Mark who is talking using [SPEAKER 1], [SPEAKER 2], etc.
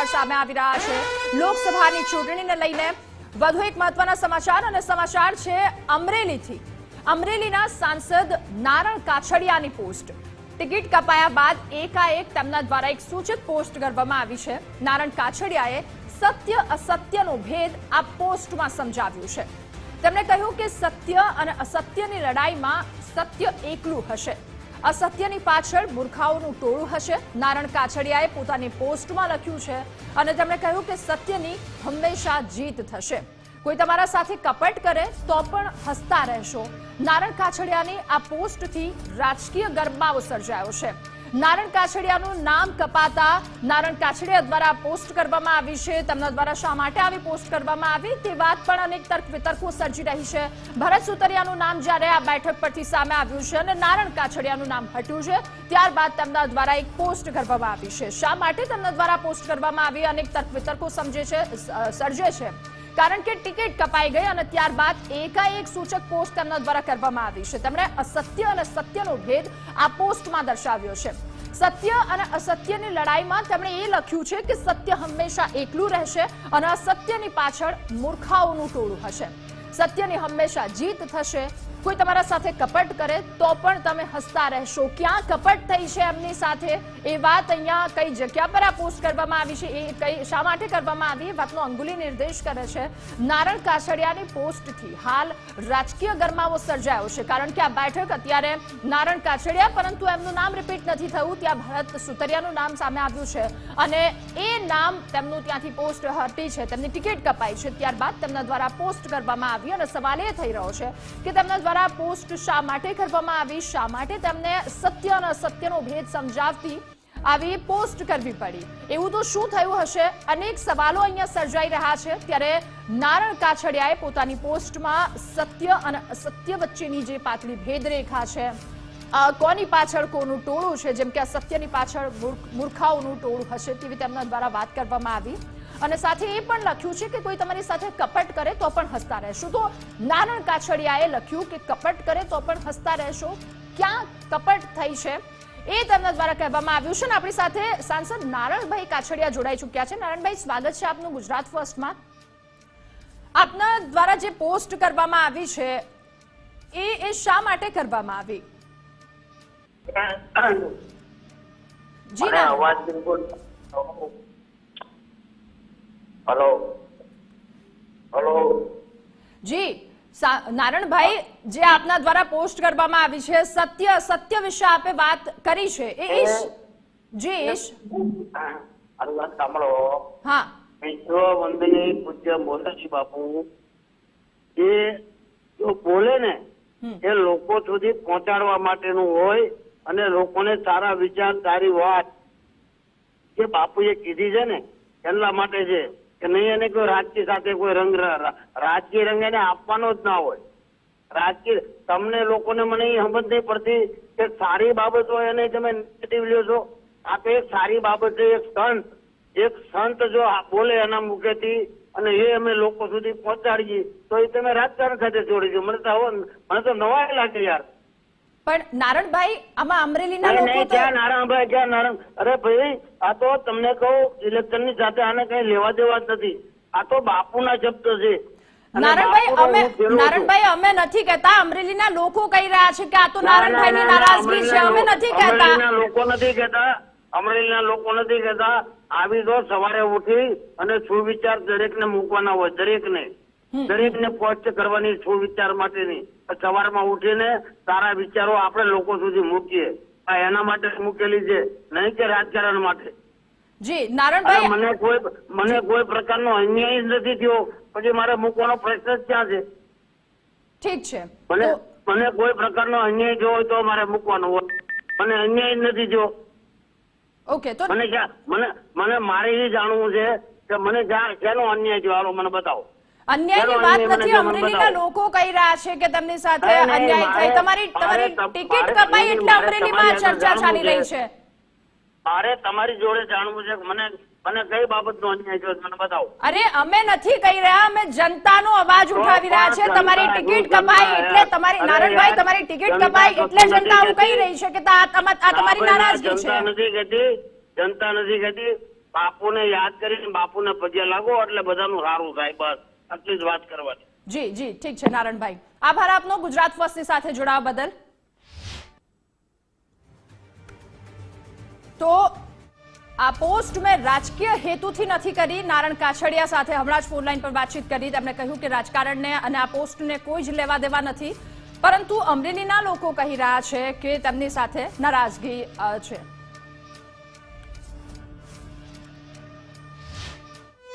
[SPEAKER 1] સમાચાર સામે આવી રહ્યા છે. લોકસભાની ચૂંટણીને લઈને વધુ એક મહત્વના સમાચાર અને સમાચાર છે અમરેલીથી. અમરેલીના સાંસદ નારણ કાછડિયાની પોસ્ટ. ટિકિટ કપાયા બાદ એકાએક તેમના દ્વારા એક સૂચિત પોસ્ટ કરવામાં આવી છે. નારણ કાછડિયાએ સત્ય, અસત્યનો ભેદ આ પોસ્ટમાં સમજાવ્યું છે. તેમણે કહ્યું કે સત્ય અને અસત્યની લડાઈમાં સત્ય એકલું હશે. અસત્યની પાછળ મૂર્ખાઓનું ટોળું હશે. નારણ કાછડિયાએ પોતાની પોસ્ટમાં લખ્યું છે અને તેમણે કહ્યું કે સત્યની હંમેશા જીત થશે. કોઈ તમારા સાથે કપટ કરે તો પણ હસતા રહેશો. નારણ કાછડિયાની આ પોસ્ટથી રાજકીય ગરબાઓ સર્જાયો છે. નારણ કાછડિયાનું નામ કપાતા નારણ કાછડિયા દ્વારા પોસ્ટ કરવામાં આવી છે. તેમના દ્વારા શા માટે આવી પોસ્ટ કરવામાં આવી? તે વાત પણ અનેક તર્ક વિતર્કો સર્જી રહી છે. ભરત સુતરિયાનું નામ જ્યારે આ બેઠક પરથી સામે આવ્યું છે અને નારણ કાછડિયાનું નામ હટ્યું છે, ત્યારબાદ તેમના દ્વારા એક પોસ્ટ કરવામાં આવી છે. શા માટે તેમના દ્વારા પોસ્ટ કરવામાં આવી? અનેક તર્ક વિતર્કો સમજે છે સર્જે છે. કારણ કે ટિકિટ કપાઈ ગઈ અને ત્યારબાદ એકાએક સૂચક પોસ્ટ તેમના દ્વારા કરવામાં આવી છે. તેમણે અસત્ય અને સત્યનો ભેદ આ પોસ્ટમાં દર્શાવ્યો છે. સત્ય અને અસત્યની લડાઈમાં તેમણે એ લખ્યું છે કે સત્ય હંમેશા એકલું રહેશે અને અસત્યની પાછળ મૂર્ખાઓનું ટોળું હશે. સત્યની હંમેશા જીત થશે કોઈ તમારા સાથે કપટ કરે તો પણ તમે હસતા રહેશો. ક્યાં કપટ થઈ છે એમની સાથે? એ વાત અહીંયા કઈ જગ્યા પર આ પોસ્ટ કરવામાં આવી છે? એ કઈ શા માટે કરવામાં આવી? એ વાતનો અંગુલી નિર્દેશ કરે છે નારણ કાછડિયાની પોસ્ટથી. હાલ રાજકીય ગરમાવો સર્જાયો છે કારણ કે આ બેઠક અત્યારે નારણ કાછડિયા, પરંતુ એમનું નામ રિપીટ નથી થયું. ત્યાં ભરત સુતરિયાનું નામ સામે આવ્યું છે અને એ નામ તેમનું ત્યાંથી પોસ્ટ હટી છે. તેમની ટિકિટ કપાઈ છે. ત્યારબાદ તેમના દ્વારા પોસ્ટ કરવામાં આવી અને સવાલ એ થઈ રહ્યો છે કે તેમના દ્વારા પોસ્ટ શા માટે કરવામાં આવી, શા માટે તેમને સત્ય અને અસત્યનો ભેદ સમજાવતી આવી પોસ્ટ કરવી પડી? એવું તો શું થયું હશે? અનેક સવાલો અહીંયા સર્જાઈ રહ્યા છે. ત્યારે નારણ કાછડિયાએ પોતાની પોસ્ટમાં સત્ય અને અસત્ય વચ્ચેની જે પાતળી ભેદરેખા છે કોની પાછળ કોનું ટોળું છે? જેમ કે અસત્યની પાછળ મૂર્ખાઓનું ટોળું હશે તેવી તેમના દ્વારા વાત કરવામાં આવી. અને સાથે એ પણ લખ્યું છે કે કોઈ તમારી સાથે કપટ કરે તો પણ હસતા રહેશો. તો નારણ કાછડિયાએ લખ્યું કે કપટ કરે તો પણ હસતા રહેશો. ક્યાં કપટ થઈ છે એ તેમના દ્વારા કહેવામાં આવ્યું છે ને આપણી સાથે સાંસદ નારણભાઈ કાછડિયા જોડાઈ ચૂક્યા છે. નારણભાઈ સ્વાગત છે આપનું ગુજરાત ફર્સ્ટમાં. આપના દ્વારા જે પોસ્ટ કરવામાં આવી છે એ એ શા માટે કરવામાં આવી? જી ના
[SPEAKER 2] અવાજ બિલકુલ હલો. હલો.
[SPEAKER 1] જી નારણભાઈ જે આપના દ્વારા પોસ્ટ કરવામાં આવી છે સત્ય સત્ય વિશે આપે વાત કરી છે. એ ઈશ જી ઈશ.
[SPEAKER 2] વાત સાંભળો.
[SPEAKER 1] હા.
[SPEAKER 2] વિશ્વ વંદની પૂજ્ય મોરારજી બાપુ એ જો બોલે ને એ લોકો સુધી પહોંચાડવા માટેનું હોય અને લોકોને સારા વિચાર સારી વાત જે બાપુએ કીધી છે ને એટલા માટે છે. કે નહીં, એને કોઈ રાજકીય સાથે કોઈ રંગ રાજકીય રંગ એને આપવાનો જ ના હોય. રાજકીય, તમને લોકોને મને એ સમજ નહીં પડતી કે સારી બાબત એને તમે નેગેટિવ લ્યો છો. આ તો એક સારી બાબત છે, એક સંત. એક સંત જો બોલે એના મુખેથી અને એ અમે લોકો સુધી પહોંચાડીએ, તો એ તમે રાજકારણ સાથે જોડી દો મને તો મને તો નવાય લાગે યાર.
[SPEAKER 1] પણ નારણભાઈ આમાં અમરેલીના લોકો
[SPEAKER 2] ક્યાં નારાયણભાઈ ક્યાં નારણ અરે ભાઈ આ તો તમને કહું ઇલેક્શનની સાથે આને કઈ લેવા દેવા નથી. આ તો બાપુના શબ્દ છે.
[SPEAKER 1] નારણભાઈ અમે. નારણભાઈ અમે નથી કહેતા. અમરેલીના લોકો કહી રહ્યા છે કે આ તો
[SPEAKER 2] ના, ના,
[SPEAKER 1] નારણભાઈની
[SPEAKER 2] ના, ના,
[SPEAKER 1] નારાજગી છે. અમે નથી કહેતા.
[SPEAKER 2] લોકો નથી કહેતા. અમરેલીના લોકો નથી કહેતા. આવી તો સવારે ઉઠી અને સુવિચાર દરેકને મૂકવાના હોય દરેકને.
[SPEAKER 1] હમ.
[SPEAKER 2] દરેકને પોસ્ટ કરવાની સુવિચાર માટેની? સવારમાં ઉઠીને સારા વિચારો આપણે લોકો સુધી મૂકીએ. આ એના માટે મૂકેલી છે નહીં કે રાજકારણ માટે.
[SPEAKER 1] જી નારણભાઈ
[SPEAKER 2] મને કોઈ મને કોઈ પ્રકારનો અન્યાય જ નથી થયો. પછી મારે મૂકવાનો પ્રશ્ન જ ક્યાં છે?
[SPEAKER 1] ઠીક છે.
[SPEAKER 2] મને
[SPEAKER 1] તો
[SPEAKER 2] મને કોઈ પ્રકારનો અન્યાય થયો હોય તો મારે મૂકવાનો હોય. મને અન્યાય નથી થયો.
[SPEAKER 1] ઓકે તો
[SPEAKER 2] મને ક્યાં મને મને મારે એ જાણવું છે કે મને ક્યાં શેનો અન્યાય થયો? હાલો મને બતાવો.
[SPEAKER 1] અન્યાયની વાત નથી અમરેલીના લોકો કહી રહ્યા છે કે તેમની સાથે અન્યાય થઈ તમારી તમારી ટિકિટ કપાઈ એટલે અમરેલીમાં ચર્ચા ચાલી રહી છે.
[SPEAKER 2] મારે તમારી જોડે જાણવું છે મને મને કઈ બાબતનો અન્યાય થયો મને બતાવો.
[SPEAKER 1] અરે અમે નથી કહી રહ્યા અમે જનતાનો અવાજ ઉઠાવી રહ્યા છે. તમારી ટિકિટ કપાઈ એટલે તમારી નારણભાઈ તમારી ટિકિટ કપાઈ એટલે જનતા આવું કહી રહી છે કે આ તમા- તમારી નારાજગી છે.
[SPEAKER 2] જનતા નથી કહેતી. જનતા નથી કહેતી. બાપુને યાદ કરીને બાપુને પગે લાગો એટલે બધાનું સારું થાય બસ. આટલી વાત કરવાની.
[SPEAKER 1] જી જી, ઠીક છે, નારણભાઈ. આભાર આપનો, ગુજરાત ફર્સ્ટની સાથે જોડાવા બદલ. તો આ પોસ્ટ મેં રાજકીય હેતુથી નથી કરી. નારણ કાછડિયા સાથે હમણાં જ ફોનલાઈન પર વાતચીત કરી. તેમણે કહ્યું કે રાજકારણને અને આ પોસ્ટને કોઈ જ લેવા દેવા નથી. પરંતુ અમરેલીના લોકો કહી રહ્યા છે કે તેમની સાથે નારાજગી છે.